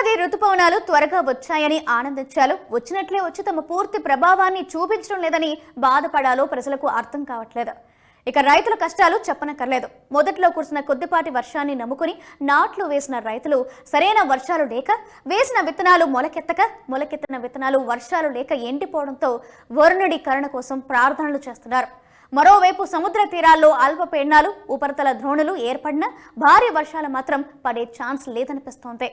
ఏడాది ఋతుపవనాలు త్వరగా వచ్చాయని ఆనందించాలో వచ్చినట్లే వచ్చి తమ పూర్తి ప్రభావాన్ని చూపించడం లేదని బాధపడాలో ప్రజలకు అర్థం కావట్లేదు. ఇక రైతుల కష్టాలు చెప్పనక్కర్లేదు. మొదట్లో కురిసిన కొద్దిపాటి వర్షాన్ని నమ్ముకుని నాట్లు వేసిన రైతులు సరైన వర్షాలు లేక వేసిన విత్తనాలు మొలకెత్తక మొలకెత్తిన విత్తనాలు వర్షాలు లేక ఎండిపోవడంతో వరుణుడి కరుణ కోసం ప్రార్థనలు చేస్తున్నారు. మరోవైపు సముద్ర తీరాల్లో అల్పపీడనాలు ఉపరితల ద్రోణులు ఏర్పడిన భారీ వర్షాలు మాత్రం పడే ఛాన్స్ లేదనిపిస్తోంది.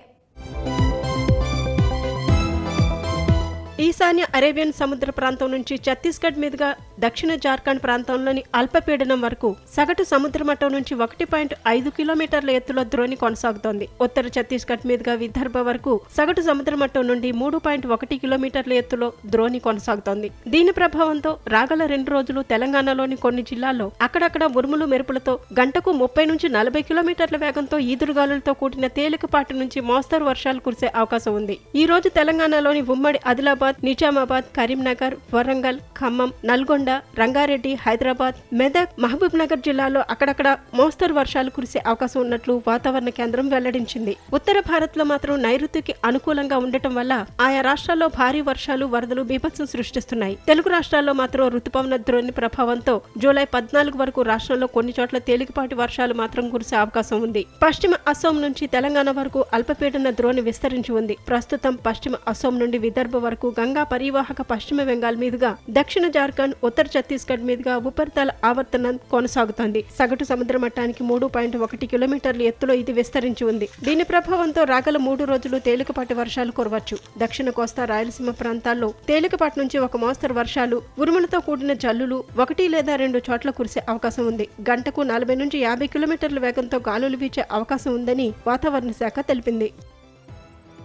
ఈశాన్య అరేబియన్ సముద్ర ప్రాంతం నుంచి ఛత్తీస్గఢ్ మీదుగా దక్షిణ జార్ఖండ్ ప్రాంతంలోని అల్పపీడనం వరకు సగటు సముద్ర మట్టం నుంచి ఒకటి పాయింట్ ఐదు కిలోమీటర్ల ఎత్తులో ద్రోణి కొనసాగుతోంది. ఉత్తర ఛత్తీస్గఢ్ మీదుగా విదర్భ వరకు సగటు సముద్ర మట్టం నుండి మూడు పాయింట్ ఒకటి కిలోమీటర్ల ఎత్తులో ద్రోణి కొనసాగుతోంది. దీని ప్రభావంతో రాగల రెండు రోజులు తెలంగాణలోని కొన్ని జిల్లాల్లో అక్కడక్కడ ఉరుములు మెరుపులతో గంటకు ముప్పై నుంచి నలభై కిలోమీటర్ల వేగంతో ఈదురుగాలులతో కూడిన తేలికపాటి నుంచి మోస్తరు వర్షాలు కురిసే అవకాశం ఉంది. ఈ రోజు తెలంగాణలోని ఉమ్మడి ఆదిలాబాద్ నిజామాబాద్ కరీంనగర్ వరంగల్ ఖమ్మం నల్గొండ రంగారెడ్డి హైదరాబాద్ మెదక్ మహబూబ్ నగర్ జిల్లాలో అక్కడక్కడ మోస్తరు వర్షాలు కురిసే అవకాశం ఉన్నట్లు వాతావరణ కేంద్రం వెల్లడించింది. ఉత్తర భారత్లో మాత్రం నైరుతికి అనుకూలంగా ఉండటం వల్ల ఆయా రాష్ట్రాల్లో భారీ వర్షాలు వరదలు బీభత్సం సృష్టిస్తున్నాయి. తెలుగు రాష్ట్రాల్లో మాత్రం రుతుపవన ద్రోణి ప్రభావంతో జూలై పద్నాలుగు వరకు రాష్ట్రంలో కొన్ని చోట్ల తేలికపాటి వర్షాలు మాత్రం కురిసే అవకాశం ఉంది. పశ్చిమ అసోం నుంచి తెలంగాణ వరకు అల్పపీడన ద్రోణి విస్తరించి ఉంది. ప్రస్తుతం పశ్చిమ అసోం నుండి విదర్భ వరకు గంగా పరివాహక పశ్చిమ బెంగాల్ మీదుగా దక్షిణ జార్ఖండ్ ఉత్తర ఛత్తీస్గఢ్ మీదుగా ఉపరితల ఆవర్తనం కొనసాగుతోంది. సగటు సముద్ర మట్టానికి మూడు పాయింట్ ఒకటి కిలోమీటర్ల ఎత్తులో ఇది విస్తరించి ఉంది. దీని ప్రభావంతో రాగల మూడు రోజులు తేలికపాటి వర్షాలు కురవచ్చు. దక్షిణ కోస్తా రాయలసీమ ప్రాంతాల్లో తేలికపాటి నుంచి ఒక మోస్తరు వర్షాలు ఉరుములతో కూడిన జల్లులు ఒకటి లేదా రెండు చోట్ల కురిసే అవకాశం ఉంది. గంటకు నలభై నుంచి యాభై కిలోమీటర్ల వేగంతో గాలులు వీచే అవకాశం ఉందని వాతావరణ శాఖ తెలిపింది.